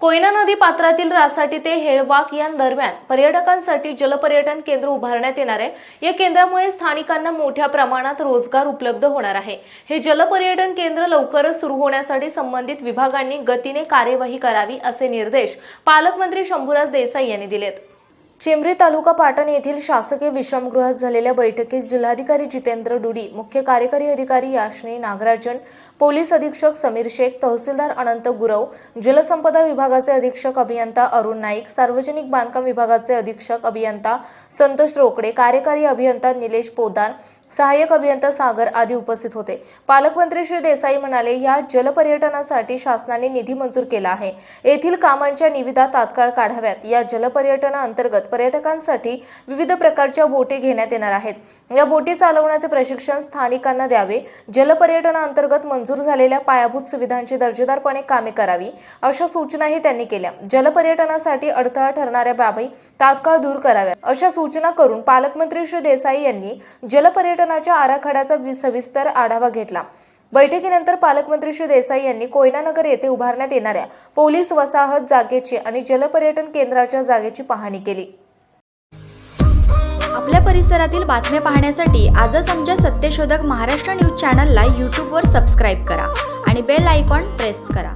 कोयना नदी पात्रातील रासाटी ते हेळवाक या दरम्यान पर्यटकांसाठी जलपर्यटन केंद्र उभारण्यात येणार आहे. या केंद्रामुळे स्थानिकांना मोठ्या प्रमाणात रोजगार उपलब्ध होणार आहे. हे जलपर्यटन केंद्र लवकरच सुरू होण्यासाठी संबंधित विभागांनी गतीने कार्यवाही करावी असे निर्देश पालकमंत्री शंभूराज देसाई यांनी दिलेत. चेंबरी तालुका पाटण येथील शासकीय विश्रामगृहात झालेल्या बैठकीत जिल्हाधिकारी जितेंद्र डुडी मुख्य कार्यकारी अधिकारी याशनी नागराजन पोलीस अधीक्षक समीर शेख तहसीलदार अनंत गुरव जलसंपदा विभागाचे अधीक्षक अभियंता अरुण नाईक सार्वजनिक बांधकाम विभागाचे अधीक्षक अभियंता संतोष रोकडे कार्यकारी अभियंता निलेश पोदार सहाय्यक अभियंता सागर आदी उपस्थित होते. पालकमंत्री श्री देसाई म्हणाले या जलपर्यटनासाठी शासनाने निधी मंजूर केला आहे. येथील कामांच्या निविदा तात्काळ काढाव्यात. या जलपर्यटनाअंतर्गत अंतर्गत पर्यटकांसाठी विविध प्रकारच्या बोटी घेण्यात येणार आहेत. या बोटी चालवण्याचे प्रशिक्षण स्थानिकांना द्यावे. जलपर्यटनाअंतर्गत मंजूर झालेल्या पायाभूत सुविधांची दर्जेदारपणे कामे करावी अशा सूचनाही त्यांनी केल्या. जलपर्यटनासाठी अडथळा ठरणाऱ्या बाबी तात्काळ दूर कराव्यात. अशा सूचना करून पालकमंत्री श्री देसाई यांनी जलपर्यटनाच्या आराखड्याचा सविस्तर आढावा घेतला. बैठकीनंतर पालकमंत्री श्री देसाई यांनी कोयनानगर येथे उभारण्यात येणाऱ्या पोलीस वसाहत जागेची आणि जलपर्यटन केंद्राच्या जागेची पाहणी केली. आपल्या परिसरातील बातम्या पाहण्यासाठी आजच आमच्या सत्यशोधक महाराष्ट्र न्यूज चॅनलला यूट्यूबवर सबस्क्राईब करा आणि बेल आयकॉन प्रेस करा.